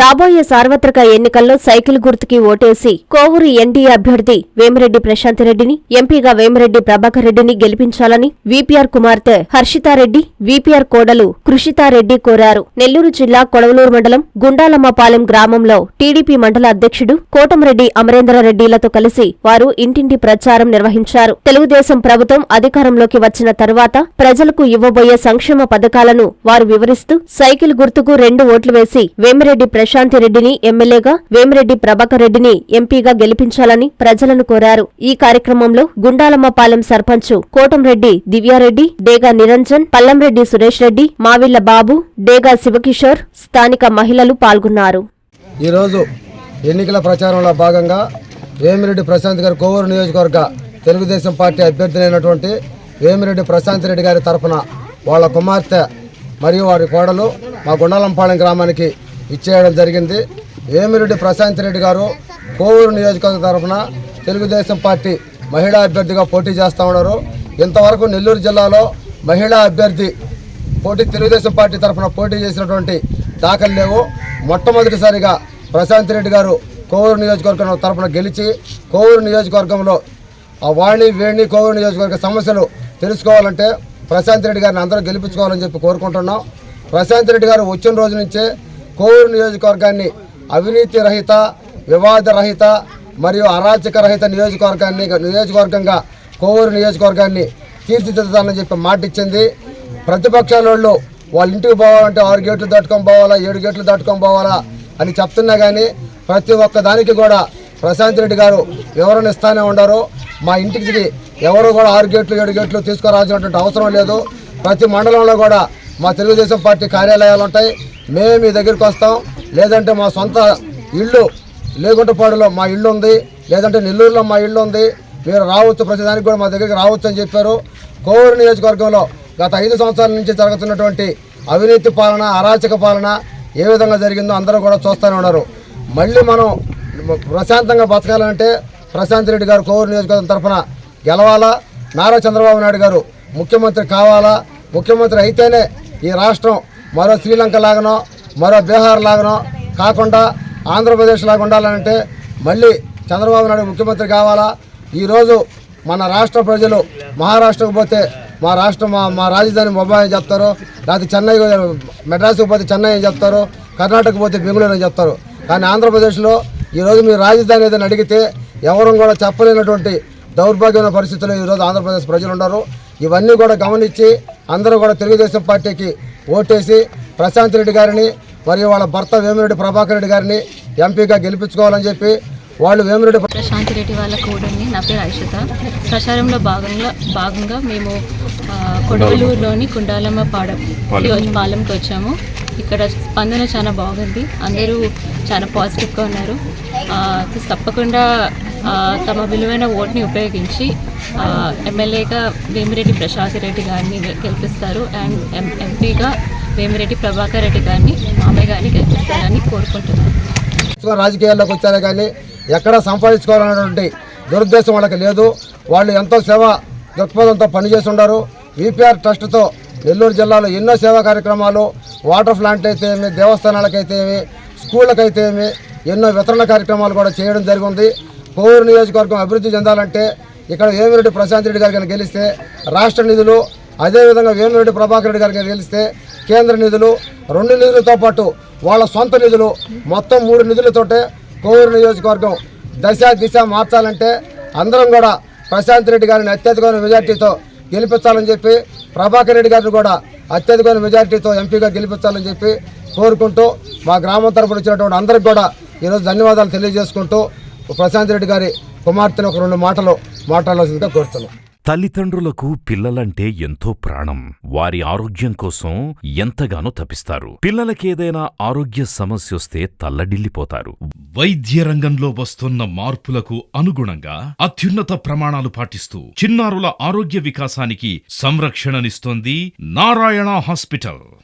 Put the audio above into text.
రాబోయే సార్వత్రిక ఎన్నికల్లో సైకిల్ గుర్తుకి ఓటేసి కోవూరు ఎన్డీఏ అభ్యర్థి వేమిరెడ్డి ప్రశాంత్ రెడ్డిని ఎంపీగా వేమిరెడ్డి ప్రభాకర్ రెడ్డిని గెలిపించాలని వీపీఆర్ కుమార్తె హర్షితారెడ్డి వీపీఆర్ కోడలు కృషితారెడ్డి కోరారు. నెల్లూరు జిల్లా కొడవలూరు మండలం గుండాలమ్మపాలెం గ్రామంలో టీడీపీ మండల అధ్యక్షుడు కోటంరెడ్డి అమరేంద్రారెడ్డిలతో కలిసి వారు ఇంటింటి ప్రచారం నిర్వహించారు. తెలుగుదేశం ప్రభుత్వం అధికారంలోకి వచ్చిన తరువాత ప్రజలకు ఇవ్వబోయే సంక్షేమ పథకాలను వారు వివరిస్తూ సైకిల్ గుర్తుకు రెండు ఓట్లు వేసి వేమిరెడ్డి ప్రశాంతి రెడ్డిని ఎమ్మెల్యేగా వేమిరెడ్డి ప్రభాకర్ రెడ్డిని ఎంపీగా గెలిపించాలని ప్రజలను కోరారు. ఈ కార్యక్రమంలో గుండాలమ్మపాలెం సర్పంచ్ కోటంరెడ్డి దివ్యారెడ్డి డేగా నిరంజన్ పల్లంరెడ్డి సురేష్ రెడ్డి మావిళ్ళ బాబు డేగా శివకిషోర్ స్థానిక మహిళలు పాల్గొన్నారు. ఈరోజు ఎన్నికల ప్రచారంలో భాగంగా వేమిరెడ్డి ప్రశాంత్ గారి కోవూరు నియోజకవర్గ తెలుగుదేశం పార్టీ అభ్యర్థులైనటువంటి వేమిరెడ్డి ప్రశాంత్ రెడ్డి గారి తరఫున వాళ్ళ కుమార్తె మరియు వారి కోడలు మా గుండాలంపాలెం గ్రామానికి ఇచ్చేయడం జరిగింది. ఏమిరెడ్డి ప్రశాంత్ రెడ్డి గారు కోవూరు నియోజకవర్గ తరఫున తెలుగుదేశం పార్టీ మహిళా అభ్యర్థిగా పోటీ చేస్తూ ఉన్నారు. ఇంతవరకు నెల్లూరు జిల్లాలో మహిళా అభ్యర్థి పోటీ తెలుగుదేశం పార్టీ తరఫున పోటీ చేసినటువంటి దాఖలు లేవు. మొట్టమొదటిసారిగా ప్రశాంత్ రెడ్డి గారు కోవూరు నియోజకవర్గం తరఫున గెలిచి కోవూరు నియోజకవర్గంలో ఆ వాణి వేణి కోవూరు నియోజకవర్గ సమస్యలు తెలుసుకోవాలంటే ప్రశాంత్ రెడ్డి గారిని అందరూ గెలిపించుకోవాలని చెప్పి కోరుకుంటున్నాం. ప్రశాంత్ రెడ్డి గారు వచ్చిన రోజు నుంచే కోవూరు నియోజకవర్గాన్ని అవినీతి రహిత వివాద రహిత మరియు అరాచక రహిత నియోజకవర్గాన్ని నియోజకవర్గంగా కోవూరు నియోజకవర్గాన్ని తీర్చిదిద్దుతానని చెప్పి మాట ఇచ్చింది ప్రతిపక్షాల వాళ్ళు వాళ్ళ ఇంటికి పోవాలంటే ఆరు గేట్లు దాటుకొని పోవాలా ఏడు గేట్లు దాటుకొని పోవాలా అని చెప్తున్నా కానీ ప్రతి ఒక్క దానికి కూడా ప్రశాంత్ రెడ్డి గారు వివరణ ఇస్తానే ఉండరు మా ఇంటికి ఎవరు కూడా ఆరు గేట్లు ఏడు గేట్లు తీసుకురావాల్సినటువంటి అవసరం లేదు. ప్రతి మండలంలో కూడా మా తెలుగుదేశం పార్టీ కార్యాలయాలు ఉంటాయి. మేము మీ దగ్గరికి వస్తాం. లేదంటే మా సొంత ఇల్లు లేగుంటపాడులో మా ఇల్లు ఉంది. లేదంటే నెల్లూరులో మా ఇల్లు ఉంది. మీరు రావచ్చు ప్రతిదానికి కూడా మా దగ్గరికి రావచ్చు అని చెప్పారు. కోవూరు నియోజకవర్గంలో గత ఐదు సంవత్సరాల నుంచి జరుగుతున్నటువంటి అవినీతి పాలన అరాచక పాలన ఏ విధంగా జరిగిందో అందరూ కూడా చూస్తూనే ఉన్నారు. మళ్ళీ మనం ప్రశాంతంగా బతకాలంటే ప్రశాంత్ రెడ్డి గారు కోవూరు నియోజకవర్గం తరఫున గెలవాలా? నారా చంద్రబాబు నాయుడు గారు ముఖ్యమంత్రి కావాలా? ముఖ్యమంత్రి అయితేనే ఈ రాష్ట్రం మరో శ్రీలంక లాగానో మరో బీహార్ లాగానో కాకుండా ఆంధ్రప్రదేశ్ లాగా ఉండాలంటే మళ్ళీ చంద్రబాబు నాయుడు ముఖ్యమంత్రి కావాలా? ఈరోజు మన రాష్ట్ర ప్రజలు మహారాష్ట్రకు పోతే మా రాష్ట్రం మా మా రాజధాని ముంబై అని చెప్తారు లేకపోతే చెన్నై మెడ్రాస్కి పోతే చెన్నై అని చెప్తారు కర్ణాటక పోతే బెంగళూరు అని చెప్తారు. కానీ ఆంధ్రప్రదేశ్లో ఈరోజు మీ రాజధాని ఏదైనా అడిగితే ఎవరు కూడా చెప్పలేనటువంటి దౌర్భాగ్యమైన పరిస్థితుల్లో ఈరోజు ఆంధ్రప్రదేశ్ ప్రజలు ఉన్నారు ఇవన్నీ కూడా గమనించి అందరూ కూడా తెలుగుదేశం పార్టీకి ఓటేసి ప్రశాంత్ రెడ్డి గారిని మరియు వాళ్ళ భర్త వేమిరెడ్డి ప్రభాకర్ రెడ్డి గారిని ఎంపీగా గెలిపించుకోవాలని చెప్పి వాళ్ళు వేమిరెడ్డి ప్రశాంత్ రెడ్డి వాళ్ళ కూడని నా పేరు ఐషిత ప్రచారంలో భాగంగా భాగంగా మేము కొడవలూరులోని కుండాలమ్మ పాడ పాలెంకి వచ్చాము. ఇక్కడ స్పందన చాలా బాగుంది. అందరూ చాలా పాజిటివ్గా ఉన్నారు. తప్పకుండా తమ విలువైన ఓట్ని ఉపయోగించి ఎమ్మెల్యేగా వేమిరెడ్డి ప్రశాంత్ రెడ్డి గారిని గెలిపిస్తారు అండ్ ఎం ఎంపీగా వేమిరెడ్డి ప్రభాకర్ రెడ్డి గారిని మామయ్య గారిని గెలిపిస్తారని కోరుకుంటున్నాను రాజకీయాల్లోకి వచ్చారే కానీ ఎక్కడ సంపాదించుకోవాలనేటువంటి దురుద్దేశం వాళ్ళకి లేదు. వాళ్ళు ఎంతో సేవ దృక్పథంతో పనిచేసి ఉన్నారు ఈపీఆర్ ట్రస్ట్తో నెల్లూరు జిల్లాలో ఎన్నో సేవా కార్యక్రమాలు వాటర్ ప్లాంట్ అయితే ఏమి దేవస్థానాలకైతే ఏమి స్కూళ్ళకైతే ఏమి ఎన్నో వితరణ కార్యక్రమాలు కూడా చేయడం జరిగింది. కోవూరు నియోజకవర్గం అభివృద్ధి చెందాలంటే ఇక్కడ వేమిరెడ్డి ప్రశాంత్ రెడ్డి గారికి గెలిస్తే రాష్ట్ర నిధులు అదేవిధంగా వేమిరెడ్డి ప్రభాకర్ రెడ్డి గారికి గెలిస్తే కేంద్ర నిధులు రెండు నిధులతో పాటు వాళ్ళ సొంత నిధులు మొత్తం మూడు నిధులతోటే కోవూరు నియోజకవర్గం దశ దిశ మార్చాలంటే అందరం కూడా ప్రశాంత్ రెడ్డి గారిని అత్యధికమైన మెజార్టీతో గెలిపించాలని చెప్పి ప్రభాకర్ రెడ్డి గారిని కూడా అత్యధికమైన మెజార్టీతో ఎంపీగా గెలిపించాలని చెప్పి కోరుకుంటూ మా గ్రామం తరపున వచ్చినటువంటి అందరికి కూడా ఈరోజు ధన్యవాదాలు తెలియజేసుకుంటూ ప్రశాంత్ రెడ్డి గారి కుమార్తెను ఒక రెండు మాటలు మాట్లాడాల్సిందిగా కోరుతున్నాం. తల్లిదండ్రులకు పిల్లలంటే ఎంతో ప్రాణం. వారి ఆరోగ్యం కోసం ఎంతగానో తపిస్తారు పిల్లలకేదైనా ఆరోగ్య సమస్యొస్తే తల్లడిల్లిపోతారు. వైద్య రంగంలో వస్తున్న మార్పులకు అనుగుణంగా అత్యున్నత ప్రమాణాలు పాటిస్తూ చిన్నారుల ఆరోగ్య వికాసానికి సంరక్షణనిస్తోంది నారాయణ హాస్పిటల్.